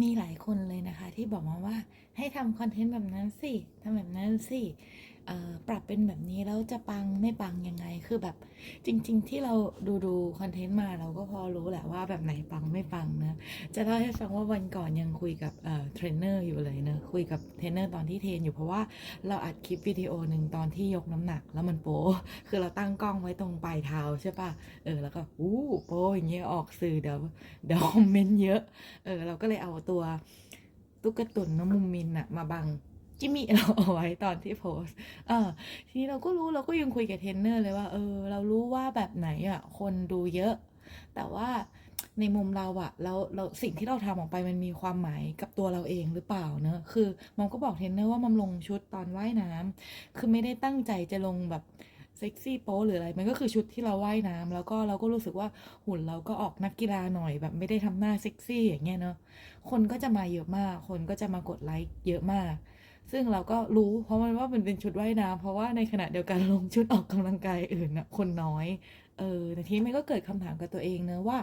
มีหลายคนเลยนะคะ ที่บอกมาว่าให้ทำคอนเทนต์แบบนั้นสิทำแบบนั้นสิ ปรับเป็นแบบนี้แล้วจะปังไม่ปังยังไง คือแบบจริง ๆ ที่เราดูดูคอนเทนต์มาเราก็พอรู้แหละว่าแบบไหนปังไม่ปังนะจะเล่าให้ฟังว่าวันก่อนยังคุยกับเทรนเนอร์อยู่เลยเนะคุยกับเทรนเนอร์ตอนที่เทรนอยู่เพราะว่าเราอัดคลิปวิดีโอหนึ่งตอนที่ยกน้ำหนัก แล้วมันโป๊คือเราตั้งกล้องไว้ตรงปลายเท้าใช่ปะเออแล้วก็อู้โป๊อย่างเงี้ยออกสื่อเดี๋ยวเดี๋ยวคอมเมนต์เยอะเออเราก็เลยเอาตัวตุ๊กตุนน้องมุมมินอะมาบัง จิมมี่เราเอาไว้ตอนที่โพสเออทีนี้เราก็รู้เราก็ยังคุยกับเทรนเนอร์เลยว่า เออ เรารู้ว่าแบบไหนอะ คนดูเยอะ แต่ว่าในมุมเราอะเราเราสิ่งที่เราทำออกไปมันมีความหมายกับตัวเราเองหรือเปล่าเนอะคือมอมก็บอกเทรนเนอร์ว่ามันลงชุดตอนว่ายน้ำคือไม่ได้ตั้งใจจะลงแบบเซ็กซี่โป๊หรืออะไร มันก็คือชุดที่เราว่ายน้ำแล้วก็เราก็รู้สึกว่าหุ่นเราก็ออกนักกีฬาหน่อยแบบไม่ได้ทำหน้าเซ็กซี่อย่างเงี้ยเนาะคนก็จะมาเยอะมาก คนก็จะมากดไลค์เยอะมาก ซึ่งเราก็รู้เพราะมันว่ามันเป็นชุดว่ายน้ำเพราะว่าในขณะเดียวกันลงชุดออกกำลังกายอื่นน่ะคนน้อยเออแต่ทีนี้มันก็เกิดคำถามกับตัวเองเนอะว่า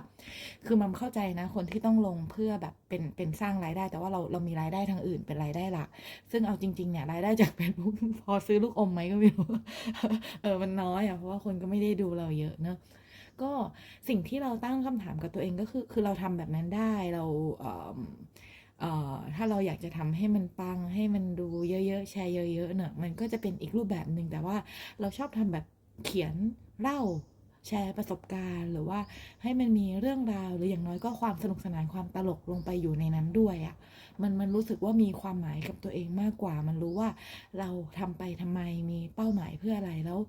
คือมันเข้าใจนะ คนที่ต้องลงเพื่อแบบเป็นเป็นสร้างรายได้ แต่ว่าเราเรามีรายได้ทางอื่นเป็นรายได้หลักซึ่งเอาจริงๆเนี่ยรายได้จากเป็นพอซื้อลูกอมไหมก็ไม่รู้เออมันน้อยอะเพราะว่าคนก็ไม่ได้ดูเราเยอะเนอะก็สิ่งที่เราตั้งคำถามกับตัวเองก็คือ คือเราทำแบบนั้นได้เราเออ่อ ถ้าเราอยากจะทำให้มันปังให้มันดูเยอะๆแชร์เยอะๆเนี่ยมันก็จะเป็นอีกรูปแบบหนึ่งแต่ว่าเราชอบทำแบบเขียนเล่าแชร์ประสบการณ์หรือว่าให้มันมีเรื่องราวหรืออย่างน้อยก็ความสนุกสนานความตลกลงไปอยู่ในนั้นด้วยอะ่ะมันมันรู้สึกว่ามีความหมายกับตัวเองมากกว่า มันรู้ว่าเราทำไปทำไมมีเป้าหมายเพื่ออะไรแล้ว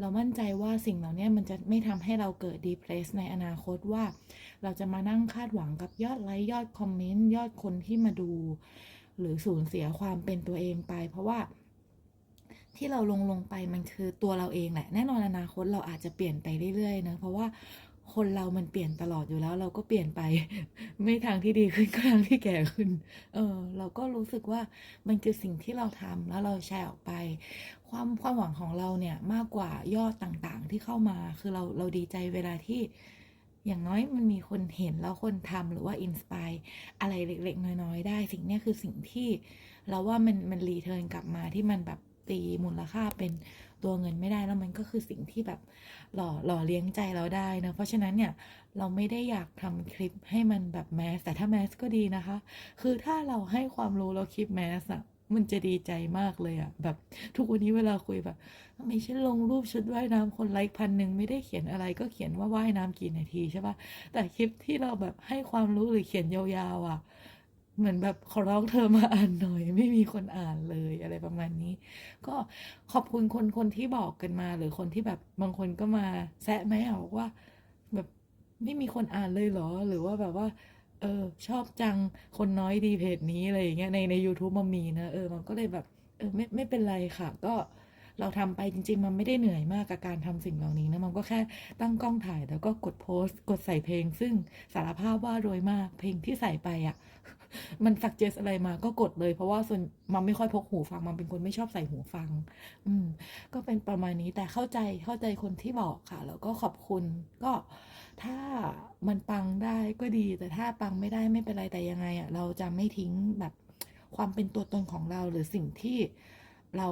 เรามั่นใจว่าสิ่งเหล่านี้มันจะไม่ทำให้เราเกิด depress ในอนาคตว่า เราจะมานั่งคาดหวังกับยอดไลค์ยอดคอมเมนต์ยอดคนที่มาดู หรือสูญเสียความเป็นตัวเองไป เพราะว่าที่เราลงลงไปมันคือตัวเราเองแหละ แน่นอนอนาคตเราอาจจะเปลี่ยนไปเรื่อยๆนะเพราะว่า คนเรามันเปลี่ยนตลอดอยู่แล้ว เราก็เปลี่ยนไป ไม่ทางที่ดีขึ้นก็ทางที่แก่ขึ้น เออ เราก็รู้สึกว่ามันคือสิ่งที่เราทำแล้วเราแชร์ออกไป ความความหวังของเราเนี่ยมากกว่ายอดต่างๆ ที่เข้ามาคือเราเราดีใจเวลาที่อย่างน้อยมันมีคนเห็นแล้วคนทำหรือว่าอินสปายอะไรเล็กๆ น้อยๆ ได้ สิ่งนี้คือสิ่งที่เราว่ามันมันรีเทิร์นกลับมาที่มันแบบตีมูลค่าเป็น ตัวเงินไม่ได้แล้วมันก็คือสิ่งที่แบบหล่อหล่อเลี้ยงใจเราได้นะ เพราะฉะนั้นเนี่ยเราไม่ได้อยากทำคลิปให้มันแบบแมสแต่ถ้าแมสก็ดีนะคะ คือถ้าเราให้ความรู้เราคลิปแมสอะมันจะดีใจมากเลยอะแบบทุกวันนี้เวลาคุยแบบทำไมฉันลงรูปชุดว่ายน้ำคนไลค์พันหนึ่งไม่ได้เขียนอะไรก็เขียนว่าว่ายน้ำกี่นาทีใช่ปะแต่คลิปที่เราแบบให้ความรู้หรือเขียนยาวๆอะ เหมือนแบบขอร้องเธอมาอ่านหน่อย ไม่มีคนอ่านเลยอะไรประมาณนี้ ก็ขอบคุณคนคนที่บอกกันมา หรือคนที่แบบบางคนก็มาแซะไหมอะบอกว่า แบบไม่มีคนอ่านเลยเหรอ หรือว่าแบบว่า เออ ชอบจังคนน้อยดีเพจนี้อะไรอย่างเงี้ยในใน u t u b e มันมีนะเออมันก็เลยแบบเออไม่ไม่เป็นไรค่ะ ก็ เราทำไปจริง ๆ มันไม่ได้เหนื่อยมากกับการทำสิ่งเหล่านี้นะมันก็แค่ตั้งกล้องถ่ายแล้วก็กดโพสต์ กดใส่เพลง ซึ่งสารภาพว่าโดยมากเพลงที่ใส่ไปอะมันสักเจสอะไรมาก็กดเลย เพราะว่าส่วนมันไม่ค่อยพกหูฟังมันเป็นคนไม่ชอบใส่หูฟัง อืม ก็เป็นประมาณนี้แต่เข้าใจเข้าใจคนที่บอกค่ะ แล้วก็ขอบคุณก็ถ้ามันปังได้ก็ดี แต่ถ้าปังไม่ได้ไม่เป็นไรแต่ยังไงอะเราจะไม่ทิ้งแบบความเป็นตัวตนของเราหรือสิ่งที่เรา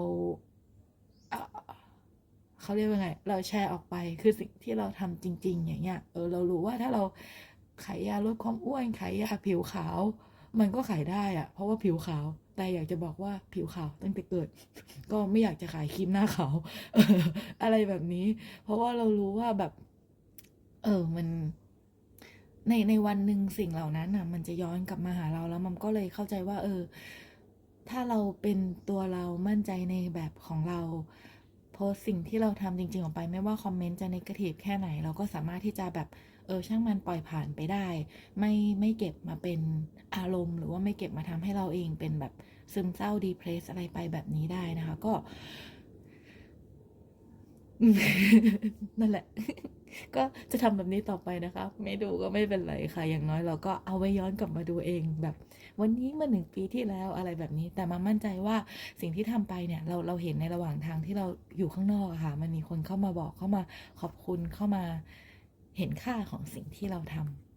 เขาเรียกว่าไง เราแชร์ออกไปคือสิ่งที่เราทำจริง ๆ อย่างเงี้ยเออเรารู้ว่าถ้าเราขายยาลดความอ้วนขายยาผิวขาว มันก็ขายได้อะเพราะว่าผิวขาว แต่อยากจะบอกว่าผิวขาวตั้งแต่เกิด ก็ไม่อยากจะขายครีมหน้าขาวอะไรแบบนี้ เพราะว่าเรารู้ว่าแบบ เออมันในในวันหนึ่งสิ่งเหล่านั้นน่ะ มันจะย้อนกลับมาหาเราแล้วมันก็เลยเข้าใจว่า เออ ถ้าเราเป็นตัวเรามั่นใจในแบบของเรา โพสสิ่งที่เราทำจริง ๆ ออกไป ไม่ว่าคอมเมนต์จะนกาทีฟแค่ไหน เราก็สามารถที่จะแบบเออช่างมันปล่อยผ่านไปได้ ไม่ไม่เก็บมาเป็นอารมณ์ หรือว่าไม่เก็บมาทำให้เราเองเป็นแบบซึมเศร้าดีเพรสอะไรไปแบบนี้ได้นะคะ ก็ นั่นแหละ ก็จะทำแบบนี้ต่อไปนะคะ ไม่ดูก็ไม่เป็นไรค่ะ อย่างน้อยเราก็เอาไว้ย้อนกลับมาดูเองแบบ วันนี้เมื่อหนึ่งปีที่แล้วอะไรแบบนี้ แต่มามั่นใจว่าสิ่งที่ทำไปเนี่ยเราเราเห็นในระหว่างทางที่เราอยู่ข้างนอกค่ะ มันมีคนเข้ามาบอกเข้ามาขอบคุณเข้ามาเห็นค่าของสิ่งที่เราทำ